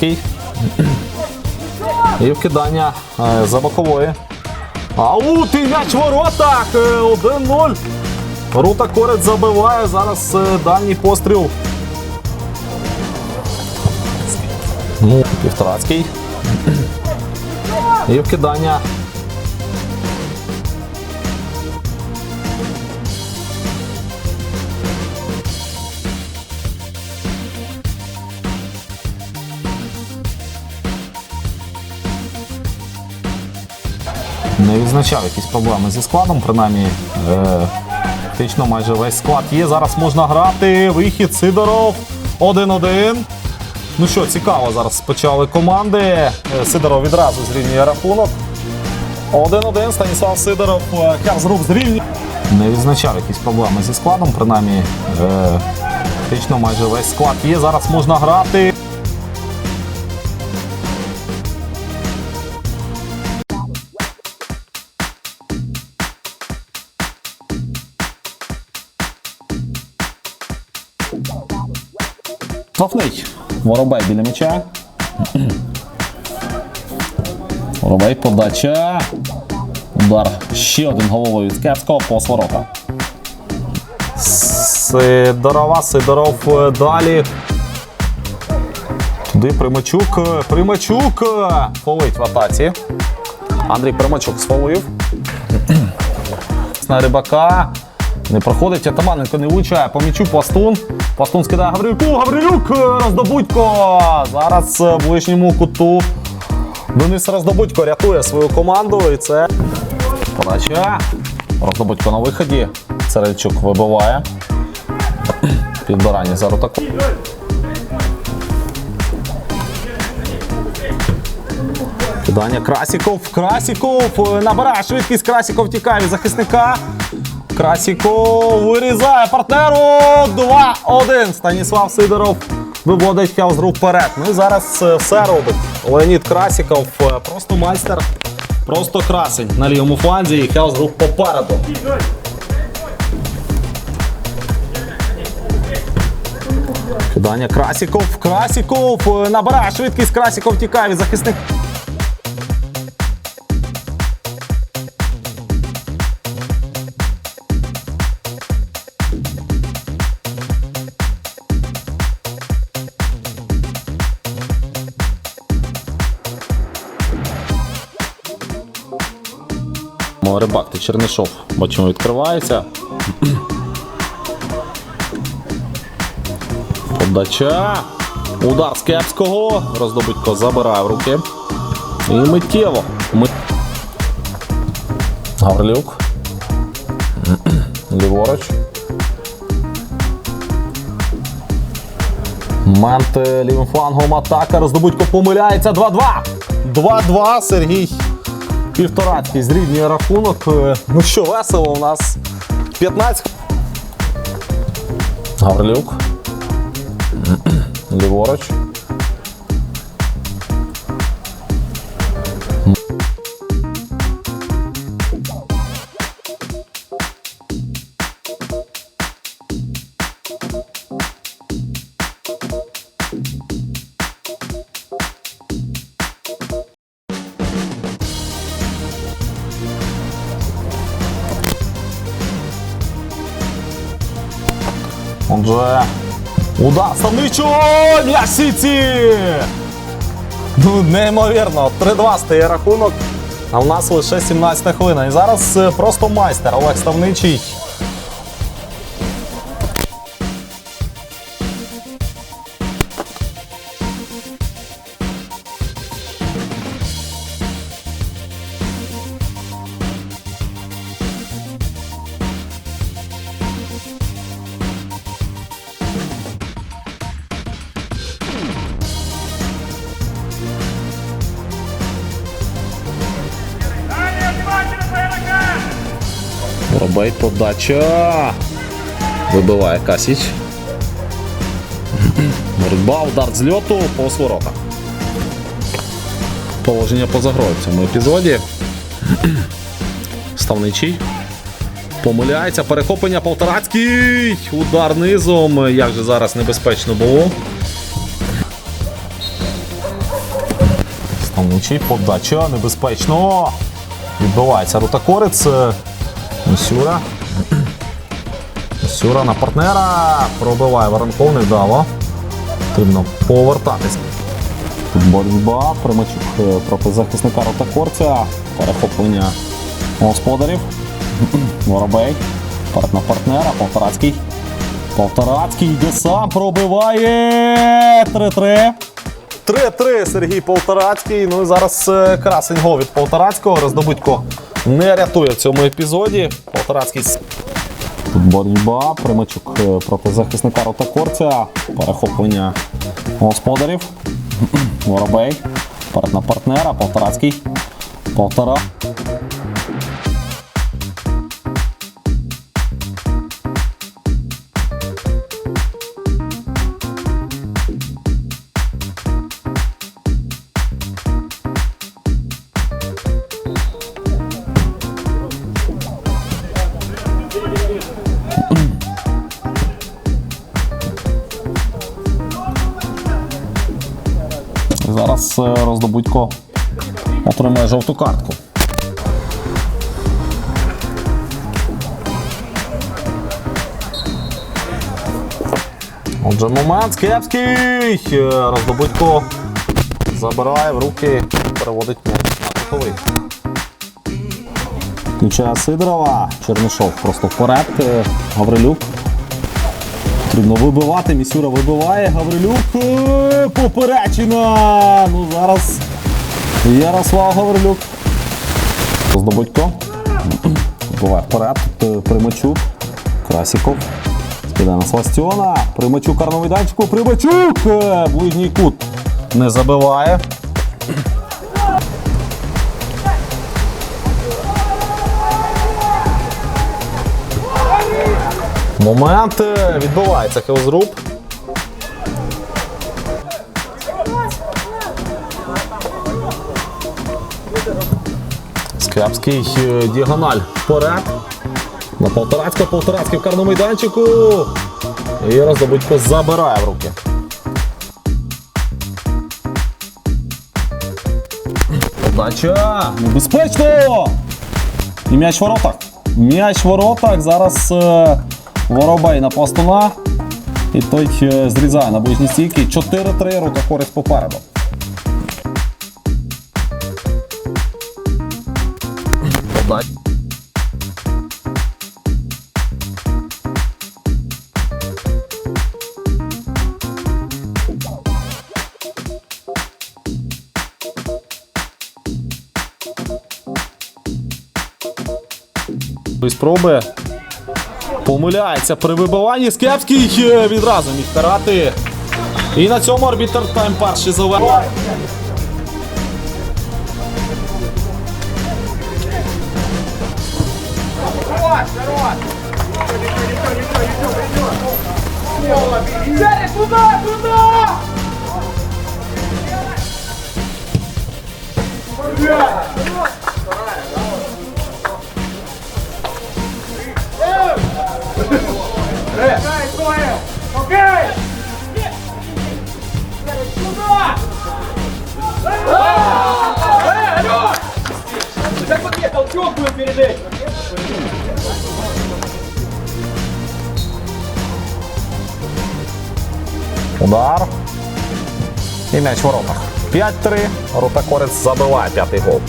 Півторацький. І вкидання е, за бокової. Ау, ти м'яч в воротах! Е, 1-0. Рута Корець забиває. Зараз е, дальній постріл. Ну, Півторацький. І вкидання. Не відзначав якісь проблеми зі складом, принаймні. Е, фактично майже весь склад є. Зараз можна грати. Вихід Сидоров 1-1. Ну що, цікаво, зараз почали команди. Е, Сидоров відразу зрівнює рахунок. 1-1. Станіслав Сидоров е, Херзрук зрівнює. Не відзначав якісь проблеми зі складом, принаймні. Фактично майже весь склад є. Зараз можна грати. Штрафний. Воробей біля м'яча. Воробей подача. Удар. Ще один головою від Кепського по ворота. Сидорова, Сидоров е, далі. Туди Примачук. е, Примачук. е, Фолить в атаці. Андрій Примачук сфолив. На рибака. Не проходить, Атаманенко не влучає. По м'ячу Пластун. Пластун скидає Гаврилюку. Гаврилюк! е, Роздобудько! Зараз е, в ближньому куту. Денис Роздобудько рятує свою команду. І це подача. Роздобудько на виході. Царельчук вибиває. Підбирання за ротаку. Кидання Красіков. Красіков е, набирає швидкість. Красіков тікає від захисника. Красіков вирізає партнеру. 2-1. Станіслав Сидоров виводить Хелзрук вперед. Ну і зараз е, все робить. Леонід Красіков е, просто майстер. Просто красень на лівому фланзі і Хелзрук попереду. Кидання Красіков. Красіков е, набирає швидкість. Красіков тікає від захисника. Рибак та Чернишов. Бачимо, відкривається. Подача. Удар з Кепського. Роздобудько забирає в руки. І миттєво. Ми... Гаврилюк. Ліворуч. Момент е, лівим флангом атака. Роздобудько помиляється. 2-2. 2-2. Сергій Півторацький зрівнює рахунок. Е, Ну що, весело у нас 15. Гаврилюк. Ліворуч. Отже, удар Ставничо! М'яч Сіті! Ну, неймовірно. 3-2 стає рахунок. А в нас лише 17 хвилина. І зараз е, просто майстер Олег Ставничий. Воробей подача. Вибиває Касіч. Боротьба, удар з льоту по ворота. Положення поза грою в цьому епізоді. Ставничий. Помиляється. Перехоплення Полторацький. Удар низом. Як же зараз небезпечно було. Панучий, подача, небезпечно. Відбивається рутакорець. Місюра. Місюра на партнера. Пробиває Воронков, невдало. Потрібно повертатись. Тут боротьба. Примачук е, проти захисника ротакорця. Перехоплення господарів. Воробей. Перед на партнера. Полторацький. Полторацький йде сам, пробиває 3-3. 3-3 Сергій Полторацький. Ну і зараз е, красень гол від Полторацького. Роздобудько не рятує в цьому епізоді. Полторацький. Тут боротьба. Примачук е, проти захисника Ротокорця, Перехоплення господарів. Воробей. Перед на партнера. Полторацький. Полтора. Зараз е, роздобудько отримає жовту картку. Отже, момент Скепський. Е, Роздобудько забирає в руки, переводить м'яч на кутовий. Включає Сидорова. Чернишов просто вперед. Е, Гаврилюк. Потрібно вибивати. Місюра вибиває. Гаврилюк. Е, Поперечина. Ну зараз Ярослав Гаврилюк. Здобудько. Вибиває вперед. Е, Примачук. Красіков. Скидає на Сластіона. Примачук карного майданчику. Примачук. Е, Ближній кут. Не забиває. Момент е, відбувається хелзруб. Скрябський е, діагональ вперед. На Полторацька, Полторацький в карному майданчику. І роздобудько забирає в руки. Подача! Небезпечно! І м'яч в воротах. М'яч в воротах. Зараз е, Воробей на пластуна. І той е, зрізає на ближній стійки. 4-3 рука користь попереду. Подача. Помиляється при вибиванні. Скепський е, відразу міг карати. І на цьому арбітр тайм перший завершив. Туда, Удар. І м'яч в воротах. 5-3. Ротакорець забиває п'ятий гол.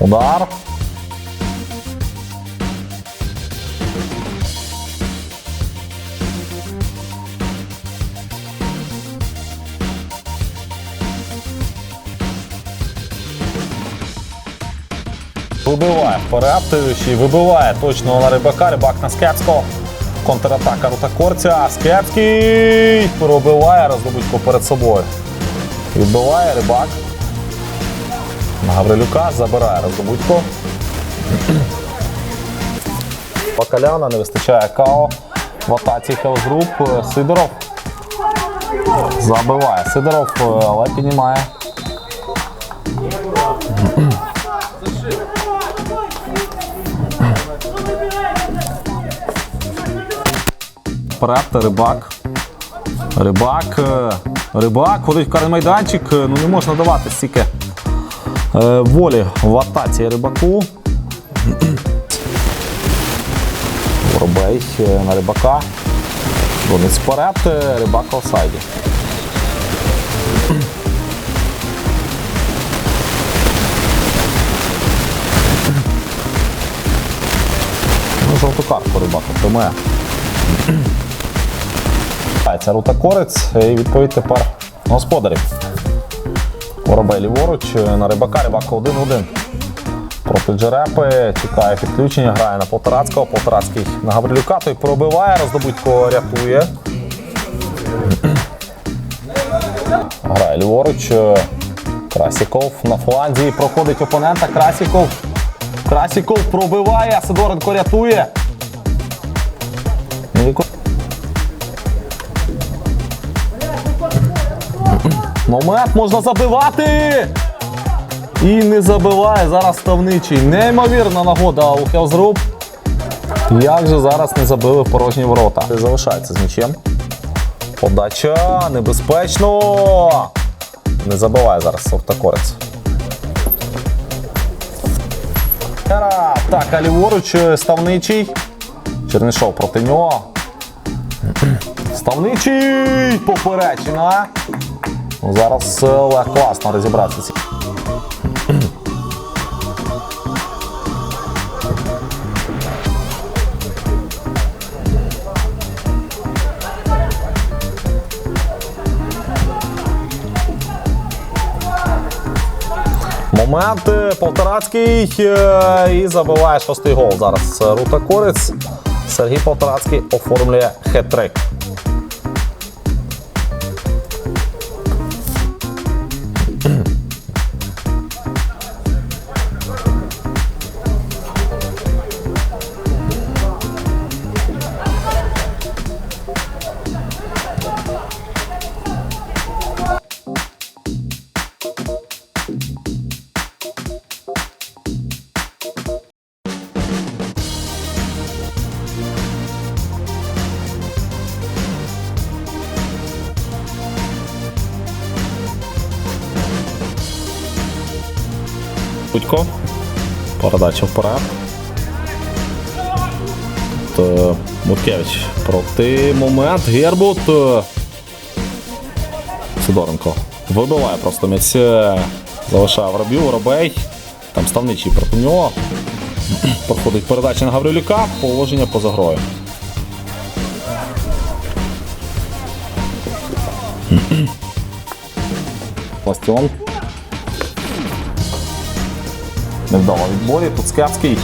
Удар. Вибиває ще вибиває точно на рибака, рибак на Скепського. Контратака рутакорця. Скепський пробиває роздобутько перед собою. Відбиває рибак на Гаврилюка, забирає Роздобудько. Бакаляна не вистачає Као. В атаці Хелгруп. Е, Сидоров. Забиває Сидоров, е, але піднімає. Препта, рибак. Рибак. Е, рибак. Ходить в карний майданчик. Ну не можна давати стільки волі в атаці рибаку. Воробей е, на рибака. Донець вперед, е, рибак офсайді. Ну, жовту картку рибак отримає. Це рута корець і відповідь тепер господарів. Воробей ліворуч е, на рибака, рибака 1-1. Проти Джерепи чекає підключення, грає на Полторацького. Полторацький на Гаврилюка, той пробиває, роздобутько рятує. Грає ліворуч. е, Красіков на фланзі проходить опонента. Красіков. Красіков пробиває, Сидоренко рятує. Момент можна забивати! І не забиває зараз ставничий. Неймовірна нагода у Хелзруб. Як же зараз не забили порожні ворота? Залишається з м'ячем. Подача небезпечно. Не забиває зараз Сортакорець. Так, а ліворуч е, ставничий. Чернишов проти нього. Ставничий! Поперечина. Зараз е, класно розібратися. Момент е, Полторацький е, і забиває шостий гол. Зараз Рута Корець. Сергій Полторацький оформлює хет-трик. Будько. Передача вперед. Муткевич проти момент. Гербут. Сидоренко. Вибиває просто м'яч. е, Залишає Воробів, Воробей. Там ставничий проти нього. Проходить передача на Гаврилюка. Положення поза грою. Бастіон. Невдало відборі. Туцкевський.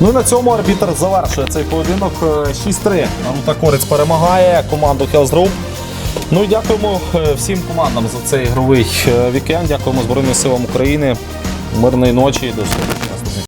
Ну і на цьому арбітр завершує цей поєдинок. Е, 6-3. Нарута Корець перемагає команду Hell's. Ну і дякуємо е, всім командам за цей ігровий е, вікенд. Дякуємо Збройним силам України. Мирної ночі до зустрічі.